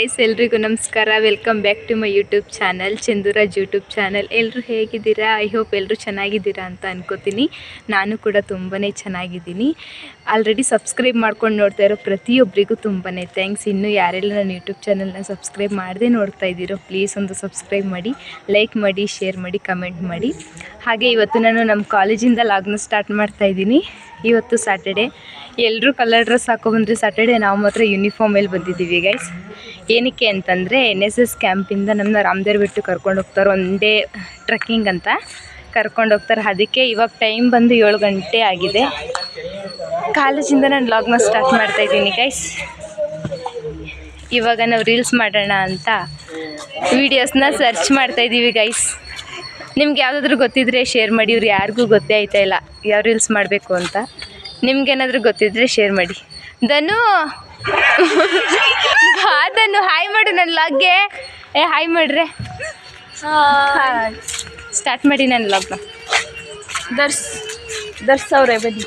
Guys ಎಲ್ರಿಗೂ ನಮಸ್ಕಾರ. Welcome back to my YouTube channel Chanduraj YouTube channel ಎಲ್ಲರೂ ಹೇಗಿದ್ದೀರಾ? ಐ ಹೋಪ್ ಎಲ್ಲರೂ ಚೆನ್ನಾಗಿದ್ದೀರಾ ಅಂತ ಅನ್ಕೋತೀನಿ. ನಾನು ಕೂಡ ತುಂಬಾ ಚೆನ್ನಾಗಿದ್ದೀನಿ. ಆಲ್ರೆಡಿ ಸಬ್ಸ್ಕ್ರೈಬ್ ಮಾಡ್ಕೊಂಡು ನೋಡ್ತಾ ಇರೋ ಪ್ರತಿಯೊಬ್ಬರಿಗೂ ತುಂಬಾ ಥ್ಯಾಂಕ್ಸ್ ಇನ್ನೂ ಯಾರೆಲ್ಲ ನನ್ನ ಯೂಟ್ಯೂಬ್ ಚಾನಲ್ನ ಸಬ್ಸ್ಕ್ರೈಬ್ ಮಾಡದೆ ನೋಡ್ತಾ ಇದ್ದೀರೋ ಪ್ಲೀಸ್ ಒಂದು ಸಬ್ಸ್ಕ್ರೈಬ್ ಮಾಡಿ ಲೈಕ್ ಮಾಡಿ ಶೇರ್ ಮಾಡಿ ಕಮೆಂಟ್ ಮಾಡಿ. ಹಾಗೆ ಇವತ್ತು ನಾನು ನಮ್ಮ ಕಾಲೇಜಿಂದ ಲಾಗ್ನ ಸ್ಟಾರ್ಟ್ ಮಾಡ್ತಾ ಇದ್ದೀನಿ. ಇವತ್ತು ಸ್ಯಾಟರ್ಡೆ ಎಲ್ಲರೂ ಕಲರ್ ಡ್ರೆಸ್ ಹಾಕೊಬಂದ್ರೆ ಸ್ಯಾಟರ್ಡೆ ನಾವು ಮಾತ್ರ ಯೂನಿಫಾರ್ಮಲ್ಲಿ ಬಂದಿದ್ದೀವಿ ಗೈಸ್ ಏನಕ್ಕೆ ಅಂತಂದರೆ ಎನ್ ಎಸ್ ಎಸ್ ಕ್ಯಾಂಪಿಂದ ನಮ್ಮನ್ನ ರಾಮದೇವ್ರ ಬಿಟ್ಟು ಕರ್ಕೊಂಡು ಹೋಗ್ತಾರೆ, ಒಂದೇ ಟ್ರಕ್ಕಿಂಗ್ ಅಂತ ಕರ್ಕೊಂಡು ಹೋಗ್ತಾರೆ. ಅದಕ್ಕೆ ಇವಾಗ ಟೈಮ್ ಬಂದು ಏಳು ಗಂಟೆ ಆಗಿದೆ. ಕಾಲೇಜಿಂದ ನಾನು ಲಾಗ್ನ ಸ್ಟಾರ್ಟ್ ಮಾಡ್ತಾ ಇದ್ದೀನಿ ಗೈಸ್ ಇವಾಗ ನಾವು ರೀಲ್ಸ್ ಮಾಡೋಣ ಅಂತ ವೀಡಿಯೋಸ್ನ ಸರ್ಚ್ ಮಾಡ್ತಾ ಇದ್ದೀವಿ ಗೈಸ್ ನಿಮ್ಗೆ ಯಾವುದಾದ್ರೂ ಗೊತ್ತಿದ್ರೆ ಶೇರ್ ಮಾಡಿ, ಇವ್ರು ಯಾರಿಗೂ ಗೊತ್ತೇ ಆಯ್ತಾ ಇಲ್ಲ, ಯಾವ ರೀಲ್ಸ್ ಮಾಡಬೇಕು ಅಂತ. ನಿಮ್ಗೇನಾದರೂ ಗೊತ್ತಿದ್ರೆ ಶೇರ್ ಮಾಡಿ. ಧನು! ಧನು ಹಾಯ್ ಮಾಡು ನನ್ನ ಲಗ್ಗೆ ಏ ಹಾಯ್ ಮಾಡ್ರೆ. ಸ್ಟಾರ್ಟ್ ಮಾಡಿ ನನ್ನ ಲಾಗ್ನ ದರ್ಸ್ ದರ್ಸ್ ಅವ್ರೆ ಬನ್ನಿ.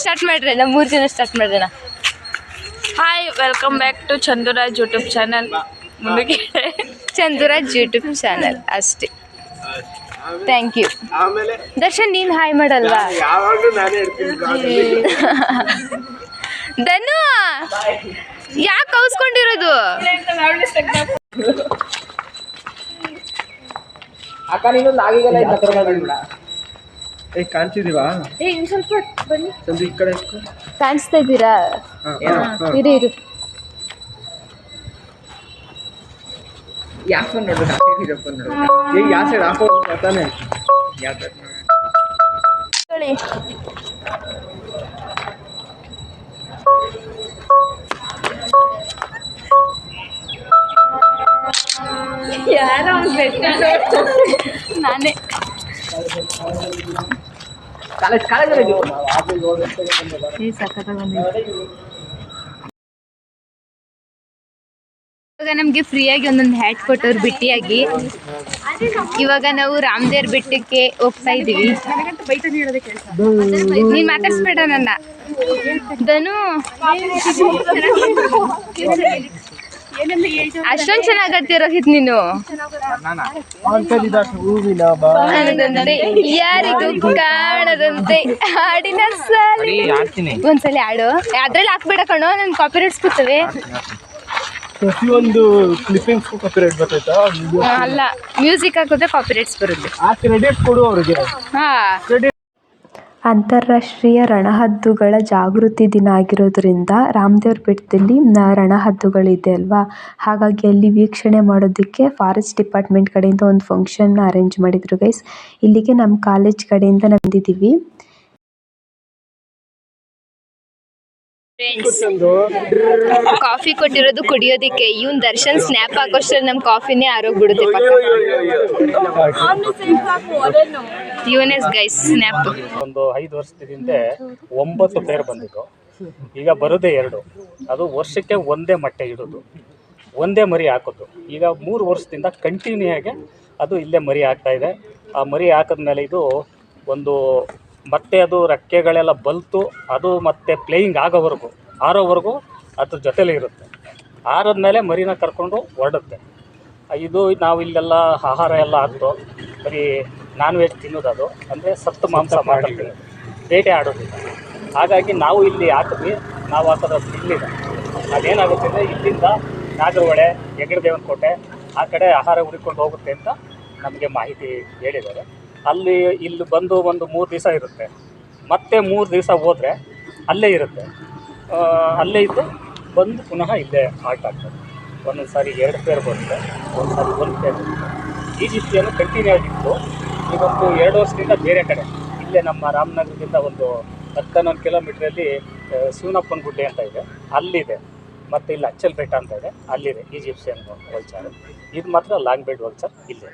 ಸ್ಟಾರ್ಟ್ ಮಾಡ್ರಿ? ನಮ್ಮ ಮೂರು ಜನ ಸ್ಟಾರ್ಟ್ ಮಾಡ್ರಿ ನಾ hi welcome back to Chanduraj YouTube channel ಮುಂದಕ್ಕೆ. ಚಂದುರಾಜ್ ಯೂಟ್ಯೂಬ್ ಚಾನಲ್ ಅಷ್ಟೇ. ಥ್ಯಾಂಕ್ ಯು ಆಮೇಲೆ ದರ್ಶನ್ ನೀನು ಹಾಯ್ ಮಾಡಲ್ವಾ? ಯಾವಾಗಲೂ ನಾನೇ ಇರ್ತೀನಿ ಧನು! ಯಾಕೆ ಕೌಸ್ಕೊಂಡಿರೋದು? ಅಕ್ಕ ನೀನು ಲಾಗಿಗೆಲ್ಲ ಇಲ್ಲ ಕರ್ಕೊಂಡ್ಬಿಡ ಏ ಕಾಣ್ತಿದೀವಾ? ಏ ಇನ್ನು ಸ್ವಲ್ಪ ಬನ್ನಿ. ಚಂದು ಈ ಕಡೆ. ಕಾಣಿಸ್ತಾ ಇದ್ದೀರಾ. ಇರು ಇರು. ಯಾವ ಫೋನ್ ನೋಡು ಹಾಕಿದ್ದೀರ ಫೋನ್ ನೋಡು ಏ ಯಾವ ಸೈಡ್ ಆ ಫೋನ್ ತಾನೆ ಯಾವ side ನೋಡು? ಹೇಳಿ ಯಾರೋ ನಾನೇ ಕಾಲೇಜ್ ಕಾಲೇಜಲ್ಲಿ ಇದೀವಿ. ಇವಾಗ ನಮಗೆ ಫ್ರೀಯಾಗಿ ಒಂದೊಂದು ಹ್ಯಾಟ್ ಕೊಟ್ಟವ್ರು ಬಿಟ್ಟಿಯಾಗಿ. ಇವಾಗ ನಾವು ರಾಮದೇವ್ರ ಬೆಟ್ಟಕ್ಕೆ ಹೋಗ್ತಾ ಇದೀವಿ. ನೀನ್ ಮಾತಾಡ್ಸ್ಬೇಡ ನನ್ನ. ಧನು. ಅಷ್ಟೊಂದ್ ಚೆನ್ನಾಗ್ ಆಡ್ತೀಯ ರೋಹಿತ್ ನೀನು. ಯಾರಿಗೂ ಕಾಣದಂತೆ. ಹಾಡಿನ ಸಾಲಿ. ಒಂದ್ಸಲಿ ಆಡು. ಅದ್ರಲ್ಲಿ ಹಾಕ್ಬೇಡ ಕಣೋ ನನ್ ಕಾಪಿ ರೈಟ್ಸ್ ಕೂತವೆ ಪ್ರತಿಯೊಂದು ಕ್ಲಿಪ್ಪಿಂಗ್ಸ್ ಕಾಪಿರೈಟ್ ಬರ್ತೈತಾ? ಅಲ್ಲ ಮ್ಯೂಸಿಕ್ ಹಾಕಿದ್ರೆ ಕಾಪಿರೈಟ್ಸ್ ಬರುತ್ತೆ. ಆ ಕ್ರೆಡಿಟ್ ಕೊಡು ಅವರಿಗೆ. ಹಾ. ಅಂತಾರಾಷ್ಟ್ರೀಯ ರಣಹದ್ದುಗಳ ಜಾಗೃತಿ ದಿನ ಆಗಿರೋದ್ರಿಂದ ರಾಮದೇವ್ರ ಬೆಟ್ಟದಲ್ಲಿ ರಣಹದ್ದುಗಳಿದೆ ಅಲ್ವಾ? ಹಾಗಾಗಿ ಅಲ್ಲಿ ವೀಕ್ಷಣೆ ಮಾಡೋದಕ್ಕೆ ಫಾರೆಸ್ಟ್ ಡಿಪಾರ್ಟ್ಮೆಂಟ್ ಕಡೆಯಿಂದ ಒಂದು ಫಂಕ್ಷನ್ ಅರೇಂಜ್ ಮಾಡಿದ್ರು ಗೈಸ್ ಇಲ್ಲಿಗೆ ನಮ್ಮ ಕಾಲೇಜ್ ಕಡೆಯಿಂದ ನಂದಿದ್ದೀವಿ ಬಂದಿದ್ದೀವಿ ಕಾಫಿ ಕೊಟ್ಟಿರೋದು ಕುಡಿಯೋದಿಕ್ಕೆ. ಇವನ್ ದರ್ಶನ್ ಸ್ನ್ಯಾಪ್ ಹಾಕೋಷ್ಟ್ರಲ್ಲಿ ನಮ್ ಕಾಫಿನೇ ಆರೋಗ್ಬಿಡುತ್ತೆ ಬಿಡುತ್ತೆ ಗೈಸ್ ಸ್ನ್ಯಾಪ್. ಒಂದು ಐದು ವರ್ಷದಿಂದ ಒಂಬತ್ತು ಪೇರ್ ಬಂದಿತ್ತು ಈಗ ಬರೋದೇ ಎರಡು. ಅದು ವರ್ಷಕ್ಕೆ ಒಂದೇ ಮೊಟ್ಟೆ ಇಡೋದು. ಒಂದೇ ಮರಿ ಹಾಕೋದು. ಈಗ ಮೂರು ವರ್ಷದಿಂದ ಕಂಟಿನ್ಯೂ ಆಗಿ ಅದು ಇಲ್ಲೇ ಮರಿ ಹಾಕ್ತಾ ಇದೆ. ಆ ಮರಿ ಹಾಕಿದ್ಮೇಲೆ ಇದು ಒಂದು ಮತ್ತೆ ಅದು ರೆಕ್ಕೆಗಳೆಲ್ಲ ಬಲ್ತು ಅದು ಮತ್ತೆ ಪ್ಲೇಯಿಂಗ್ ಆಗೋವರೆಗೂ ಆರೋವರೆಗೂ ಅದ್ರ ಜೊತೆಲೇ ಇರುತ್ತೆ. ಆರದ್ಮೇಲೆ ಮರಿನ ಕರ್ಕೊಂಡು ಹೊರಡುತ್ತೆ. ಇದು ನಾವು ಇಲ್ಲೆಲ್ಲ ಆಹಾರ ಎಲ್ಲ ಹಾಕ್ತು ಬರೀ ನಾನ್ ವೆಜ್ ತಿನ್ನೋದು ಅದು ಅಂದರೆ ಸತ್ತು ಮಾಂಸ ಮಾಡ್ತೀವಿ ಬೇಟೆ ಆಡೋದಿಲ್ಲ. ಹಾಗಾಗಿ ನಾವು ಇಲ್ಲಿ ಹಾಕಿದ್ವಿ ನಾವು ಹಾಕೋದು ತಿನ್ನಲಿಲ್ಲ ಅದೇನಾಗುತ್ತೆ ಅಂದರೆ ಇಲ್ಲಿಂದ ನಾಗರಹೊಳೆ ಹೆಗಡದೇವನ ಕೋಟೆ ಆ ಕಡೆ ಆಹಾರ ಹುಡುಕೊಂಡು ಹೋಗುತ್ತೆ ಅಂತ ನಮಗೆ ಮಾಹಿತಿ ಹೇಳಿದ್ದಾರೆ. ಅಲ್ಲಿ ಇಲ್ಲಿ ಬಂದು ಒಂದು ಮೂರು ದಿವಸ ಇರುತ್ತೆ. ಮತ್ತೆ ಮೂರು ದಿವಸ ಹೋದರೆ ಅಲ್ಲೇ ಇರುತ್ತೆ. ಅಲ್ಲೇ ಇದ್ದು ಬಂದು ಪುನಃ ಇಲ್ಲೇ ಆಟ ಆಗ್ತದೆ ಒಂದೊಂದು ಸಾರಿ ಎರಡು ಪೇರ್ ಬರುತ್ತೆ ಒಂದು ಸಾರಿ ಒಂದು ಪೇರ್ ಬರುತ್ತೆ. ಈಜಿಪ್ಟಿಯನ್ನು ಕಂಟಿನ್ಯೂ ಆಗಿತ್ತು. ಇವತ್ತು ಎರಡು ವರ್ಷದಿಂದ ಬೇರೆ ಕಡೆ. ಇಲ್ಲೇ ನಮ್ಮ ರಾಮನಗರದಿಂದ ಒಂದು ಹತ್ತು ಹನ್ನೊಂದು ಕಿಲೋಮೀಟ್ರಲ್ಲಿ ಶಿವನಪ್ಪನ ಗುಡ್ಡೆ ಅಂತ ಇದೆ. ಅಲ್ಲಿದೆ. ಮತ್ತು ಇಲ್ಲಿ ಅಚ್ಚಲ್ ಬೆಟ್ಟ ಅಂತ ಇದೆ. ಅಲ್ಲಿದೆ ಈಜಿಪ್ಷಿಯನ್ ವಲ್ಚರ್ ಇದು ಮಾತ್ರ ಲಾಂಗ್ ಬೆಡ್ ವಲ್ಚರ್ ಇಲ್ಲೇ.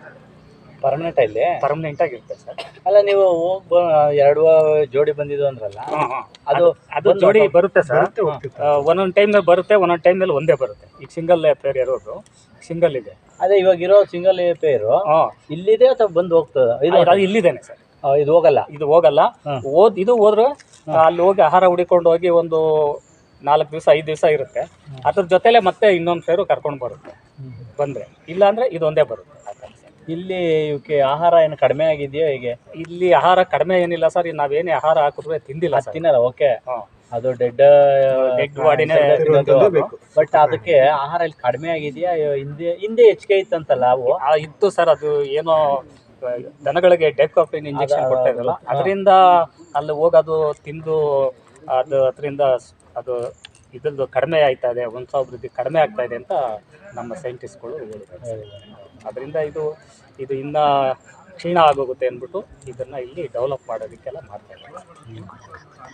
ಪರ್ಮನೆಂಟ್ ಇಲ್ಲಿ? ಪರ್ಮನೆಂಟ್ ಆಗಿರುತ್ತೆ ಸರ್. ಅಲ್ಲ ನೀವು ಹೋಗ್ ಎರಡು ಜೋಡಿ ಬಂದಿದ್ದು ಅಂದ್ರಲ್ಲ ಅದು ಅದು ಜೋಡಿ ಬರುತ್ತೆ ಸರ್. ಒಂದೊಂದ್ ಟೈಮ್ ಒಂದೊಂದು ಟೈಮ್ನಲ್ಲಿ ಬರುತ್ತೆ ಒಂದೊಂದು ಟೈಮ್ನಲ್ಲಿ ಒಂದೇ ಬರುತ್ತೆ. ಈಗ ಸಿಂಗಲ್ ಪೇರ್ ಇರೋದು ಸಿಂಗಲ್ ಇದೆ. ಅದೇ ಇವಾಗ ಇರೋ ಸಿಂಗಲ್ ಪೇರು ಇಲ್ಲಿದೆ ಅಥವಾ ಬಂದು ಹೋಗ್ತದೆ? ಇದು ಅದು ಇಲ್ಲಿದ್ದೇನೆ ಸರ್. ಇದು ಹೋಗಲ್ಲ? ಇದು ಹೋಗಲ್ಲ. ಓದ್ ಇದು ಹೋದ್ರೆ ಅಲ್ಲಿ ಹೋಗಿ ಆಹಾರ ಹುಡಿಕೊಂಡು ಹೋಗಿ ಒಂದು ನಾಲ್ಕು ದಿವಸ ಐದು ದಿವಸ ಇರುತ್ತೆ. ಅದ್ರ ಜೊತೆಲೆ ಮತ್ತೆ ಇನ್ನೊಂದು ಸೇರು ಕರ್ಕೊಂಡು ಬರುತ್ತೆ. ಬಂದರೆ. ಇಲ್ಲಾಂದರೆ ಇದೊಂದೇ ಬರುತ್ತೆ. ಇಲ್ಲಿ ಇವಕ್ಕೆ ಆಹಾರ ಏನು ಕಡಿಮೆ ಆಗಿದೆಯೋ ಹೀಗೆ? ಇಲ್ಲಿ ಆಹಾರ ಕಡಿಮೆ ಏನಿಲ್ಲ ಸರ್ ನಾವೇನೇ ಆಹಾರ ಹಾಕಿದ್ರೆ ತಿಂದಿಲ್ಲ ತಿನ್ನಲ್ಲ ಓಕೆ. ಹಾಂ. ಅದು ಡೆಡ್ ಡೆಡ್ ಬಾಡಿನೇ ಬಟ್ ಅದಕ್ಕೆ ಆಹಾರ ಇಲ್ಲಿ ಕಡಿಮೆ ಆಗಿದೆಯಾ? ಹಿಂದೆ ಹಿಂದೆ ಹೆಚ್ಚಿಗೆ ಇತ್ತಂತಲ್ಲ ಅವು? ಆ, ಇತ್ತು ಸರ್ ಅದು ಏನೋ ಆ, ದನಗಳಿಗೆ ಡೆಕೋಫಿನ್ ಇಂಜೆಕ್ಷನ್ ಕೊಡ್ತಾ ಇದ್ರಲ್ಲ. ಅದರಿಂದ ಅಲ್ಲಿ ಹೋಗೋದು ತಿಂದು ಅದು ಅದರಿಂದ ಅದು ಇದ್ರದ್ದು ಕಡಿಮೆ ಆಯ್ತಾ ಇದೆ ವಂಶಾಭಿವೃದ್ಧಿ ಕಡಿಮೆ ಆಗ್ತಾ ಇದೆ ಅಂತ ನಮ್ಮ ಸೈಂಟಿಸ್ಟ್ಗಳು ಹೇಳಿದ್ದಾರೆ ಅದರಿಂದ ಇದು ಇದು ಇನ್ನ ಕ್ಷೀಣ ಆಗೋಗುತ್ತೆ ಅಂದ್ಬಿಟ್ಟು ಇದನ್ನ ಇಲ್ಲಿ ಡೆವಲಪ್ ಮಾಡೋದಕ್ಕೆಲ್ಲ ಮಾಡ್ತಾ ಇದ್ದಾರೆ.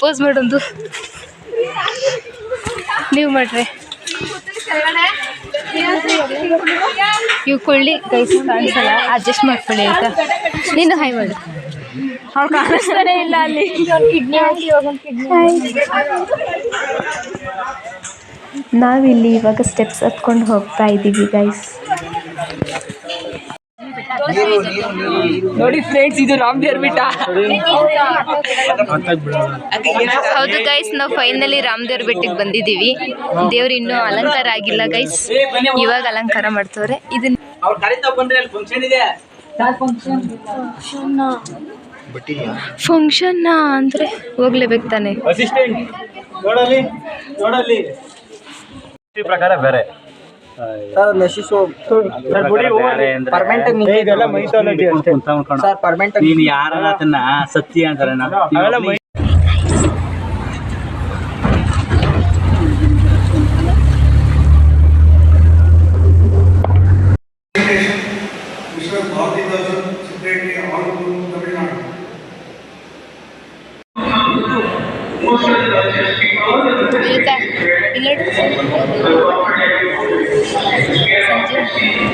ಪೋಸ್ ಮಾಡೊಂದು ನೀವು ಮಾಡ್ರಿ. ಇವು ಕೊಳ್ಳಿ ಗೈಸ್ ಕಾಣಿಸಲ್ಲ. ಅಡ್ಜಸ್ಟ್ ಮಾಡ್ಕೊಳ್ಳಿ ಆಯ್ತಾ? ನೀನು ಹೈ ಮಾಡು. ಅವ್ರು ಕಾಣಿಸ್ತಾನೆ ಇಲ್ಲ ಅಲ್ಲಿ. ನಾವಿಲ್ಲಿ ಇವಾಗ ಸ್ಟೆಪ್ಸ್ ಹತ್ಕೊಂಡು ಹೋಗ್ತಾ ಇದ್ದೀವಿ ಗೈಸ್ ನೋಡಿ ಫ್ರೆಂಡ್ಸ್ ಇದು ರಾಮ್ ಬಿಟ್ಟ ಹೌದು ಗೈಸ್ ನಾವು ಫೈನಲಿ ರಾಮದೇವ್ರ ಬೆಟ್ಟಿಗೆ ಬಂದಿದ್ದೀವಿ. ದೇವ್ರು ಇನ್ನು ಅಲಂಕಾರ ಆಗಿಲ್ಲ ಗೈಸ್ ಇವಾಗ ಅಲಂಕಾರ ಮಾಡ್ತವ್ರೆ. ಇದನ್ನ ಅವ್ರು ಕರೀತಾ ಬಂದ್ರೆ ಫಂಕ್ಷನ್ ಇದೆ. ಫಂಕ್ಷನ್ ಅಂದ್ರೆ ಹೋಗ್ಲೇಬೇಕು ತಾನೆ. ಅಸಿಸ್ಟೆಂಟ್ ನೋಡಲಿ ನೋಡಲಿ ಪ್ರಕಾರ ಬೇರೆ. ಸರ್ ನಶಿಸು ಪರ್ಮನೆಂಟ್ ಇದೆಲ್ಲ ಮೈಥಾಲಜಿ ಅಷ್ಟೇ. ಸರ್ ಪರ್ಮನೆಂಟ್ ನೀನು ಯಾರನ್ನ ತನ್ನ ಸತ್ಯ ಅಂತಾರೆ? Mr.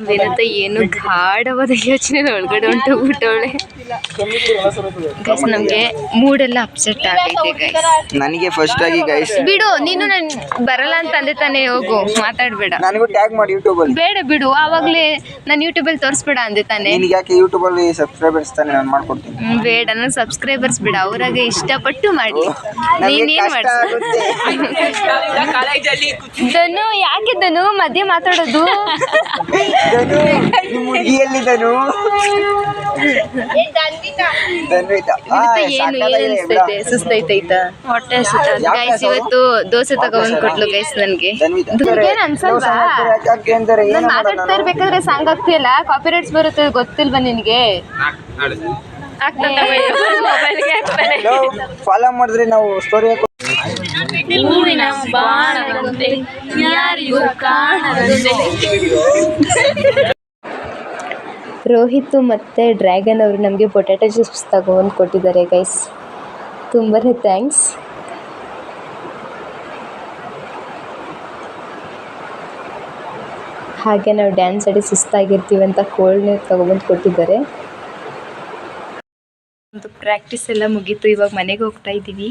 ವಿನತ ಏನು ಗಾಢವಾದ ಯೋಚನೆ ಒಳಗಡೆ ಹೊಂಟೋಗ್ಬಿಟ್ಟವಳೆ ಗೈಸ್ ನಮಗೆ ಮೂಡೆಲ್ಲ ಅಪ್ಸೆಟ್ ಆಗೈತೆ ಗೈಸ್ ನನಗೆ ಫಸ್ಟ್ ಆಗಿ ಗೈಸ್ ಬಿಡು ನೀನು ನನ್ ಬರಲ್ಲ ಅಂತ ಅಂದೆ ತಾನೇ ಹೋಗು ಮಾತಾಡ್ಬೇಡ. ನನಗೂ ಟ್ಯಾಗ್ ಮಾಡಿ ಯೂಟ್ಯೂಬ್ ಅಲ್ಲಿ. ಬೇಡ ಬಿಡು ಆವಾಗಲೇ ನಾನು ಯೂಟ್ಯೂಬಲ್ಲಿ ತೋರಿಸ್ಬೇಡ ಅಂದೆ ತಾನೇ. ನಿನಗೆ ಯಾಕೆ ಯೂಟ್ಯೂಬ್ ಅಲ್ಲಿ ಸಬ್ಸ್ಕ್ರೈಬರ್ಸ್ ತಾನೆ ನಾನು ಮಾಡ್ಕೊಡ್ತೀನಿ? ಬೇಡ ನನ್ನ ಸಬ್ಸ್ಕ್ರೈಬರ್ಸ್ ಬಿಡ ಅವ್ರಾಗೆ ಇಷ್ಟಪಟ್ಟು ಮಾಡಿ. ನನಗೆ ನೀನೇನ್ ಕಾಲೇಜಲ್ಲಿ ಧನು ಯಾಕೆ ಧನು? ಮಧ್ಯೆ ಮಾತಾಡೋದು. ಧನು ನಿಮ್ಮ ಹುಡುಗಿ ಎಲ್ಲಿದ್ದನು ಏನು ಏನು. ಅನಿಸ್ತೈತೆ? ಸುಸ್ತೈತೈತಾ? ಹೊಟ್ಟೆ ಗೈಸ್ ಇವತ್ತು ದೋಸೆ ತಗೊಂಡ್ ಕೊಟ್ಲು ಗೈಸ್ ನನ್ಗೆ. ಏನ್ ಅನ್ಸಲ್ವಾ ಮಾತಾಡ್ತಾ ಇರ್ಬೇಕಾದ್ರೆ ಸಾಂಗ್ ಕಾಪಿ ರೈಟ್ಸ್ ಬರುತ್ತೆ ಗೊತ್ತಿಲ್ವಾ ನಿನ್ಗೆ? ಫಾಲೋ ಮಾಡಿದ್ರೆ ನಾವು ಸ್ಟೋರಿ ಹಾಕೋ ಹೂವಿನ ಬಾಣದಂತೆ ಯಾರಿಗೂ ಕಾಣದಂತೆ. ರೋಹಿತ್ ಮತ್ತು ಡ್ರ್ಯಾಗನ್ ಅವರು ನಮಗೆ ಪೊಟ್ಯಾಟೊ ಚಿಪ್ಸ್ ತಗೊಂಡು ಕೊಟ್ಟಿದ್ದಾರೆ ಗೈಸ್ ತುಂಬಾ ಥ್ಯಾಂಕ್ಸ್ ಹಾಗೆ ನಾವು ಡ್ಯಾನ್ಸ್ ಆಡಿ ಸುಸ್ತಾಗಿರ್ತೀವಿ ಅಂತ ಕೋಲ್ಡ್ ನೀರು ತಗೊಬಂದು ಕೊಟ್ಟಿದ್ದಾರೆ. ಒಂದು ಪ್ರಾಕ್ಟೀಸ್ ಎಲ್ಲ ಮುಗೀತು. ಇವಾಗ ಮನೆಗೆ ಹೋಗ್ತಾ ಇದ್ದೀವಿ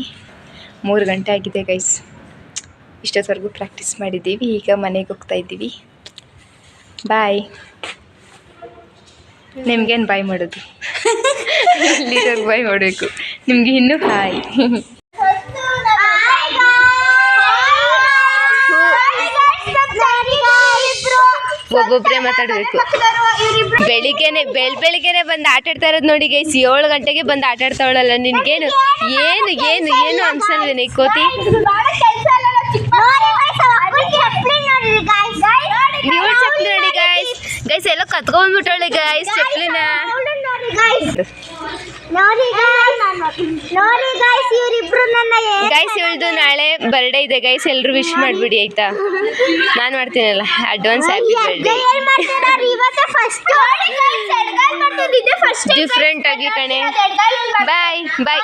ಮೂರು ಗಂಟೆ ಆಗಿದೆ ಗೈಸ್ ಇಷ್ಟೊತ್ತವರೆಗೂ ಪ್ರಾಕ್ಟೀಸ್ ಮಾಡಿದ್ದೀವಿ ಈಗ ಮನೆಗೆ ಹೋಗ್ತಾ ಇದ್ದೀವಿ. ಬಾಯ್ ನಿಮ್ಗೇನು ಬಾಯ್ ಮಾಡೋದು? ಇಲ್ಲಿರೋರ್ಗೆ ಬಾಯ್ ಮಾಡಬೇಕು. ನಿಮಗೆ ಇನ್ನೂ ಹಾಯ್ ಒಬ್ಬೊಬ್ಬರೇ ಮಾತಾಡಬೇಕು. ಬೆಳಿಗ್ಗೆನೆ ಬೆಳ್ ಬೆಳಿಗ್ಗೆನೆ ಬಂದು ಆಟ ಆಡ್ತಾ ಇರೋದು ನೋಡಿ ಗೈಸ್. ಏಳು ಗಂಟೆಗೆ ಬಂದು ಆಟ ಆಡ್ತಾವಳಲ್ಲ ನಿನ್ಗೇನು ಏನು ಏನು ಏನು ಅನ್ಸಲ್ವೇನೆ ಕೋತಿ? ನೀವು ಚಪ್ಪಲಿ ನೋಡಿ ಗೈಸ್. ಗೈಸ್ ಎಲ್ಲ ಕತ್ಕೊಂಡ್ಬಿಟ್ಟವಳೆ ಗೈಸ್ ಚಪ್ಲಿನ ನೋಡಿ ನೋಡಿ ಗಾಯ್ಸ್ ಇವರಿಬ್ರು ನನ್ನ ಗೈಸ್ ಇವಳದು ನಾಳೆ ಬರ್ಡೇ ಇದೆ. ಗೈಸ್ ಎಲ್ರು ವಿಶ್ ಮಾಡ್ಬಿಡಿ ಆಯ್ತಾ? ನಾನು ಮಾಡ್ತೀನಲ್ಲ ಅಡ್ವಾನ್ಸ್ ಹ್ಯಾಪಿ ಬರ್ಡೇ ಡಿಫ್ರೆಂಟ್ ಆಗಿ ಕಣೆ. ಬಾಯ್ ಬಾಯ್